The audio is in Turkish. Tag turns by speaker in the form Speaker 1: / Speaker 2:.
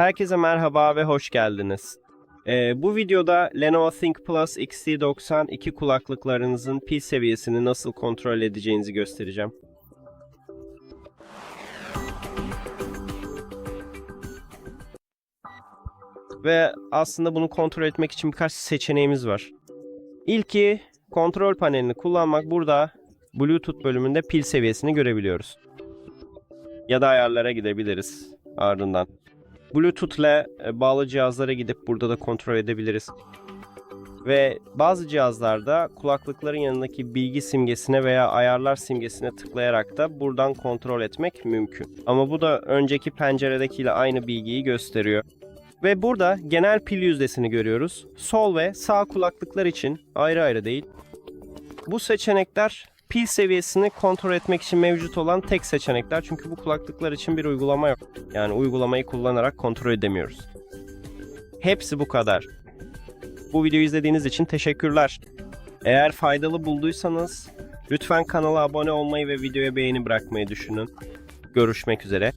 Speaker 1: Herkese merhaba ve hoş geldiniz. Ee, bu videoda Lenovo ThinkPlus XT90 iki kulaklıklarınızın pil seviyesini nasıl kontrol edeceğinizi göstereceğim. Ve aslında bunu kontrol etmek için birkaç seçeneğimiz var. İlki kontrol panelini kullanmak. Burada Bluetooth bölümünde pil seviyesini görebiliyoruz. Ya da ayarlara gidebiliriz ardından. Bluetooth ile bağlı cihazlara gidip burada da kontrol edebiliriz. Ve bazı cihazlarda kulaklıkların yanındaki bilgi simgesine veya ayarlar simgesine tıklayarak da buradan kontrol etmek mümkün. Ama bu da önceki penceredekiyle aynı bilgiyi gösteriyor. Ve burada genel pil yüzdesini görüyoruz. Sol ve sağ kulaklıklar için ayrı ayrı değil. Bu seçenekler pil seviyesini kontrol etmek için mevcut olan tek seçenekler. Çünkü bu kulaklıklar için bir uygulama yok. Yani uygulamayı kullanarak kontrol edemiyoruz. Hepsi bu kadar. Bu videoyu izlediğiniz için teşekkürler. Eğer faydalı bulduysanız lütfen kanala abone olmayı ve videoya beğeni bırakmayı düşünün. Görüşmek üzere.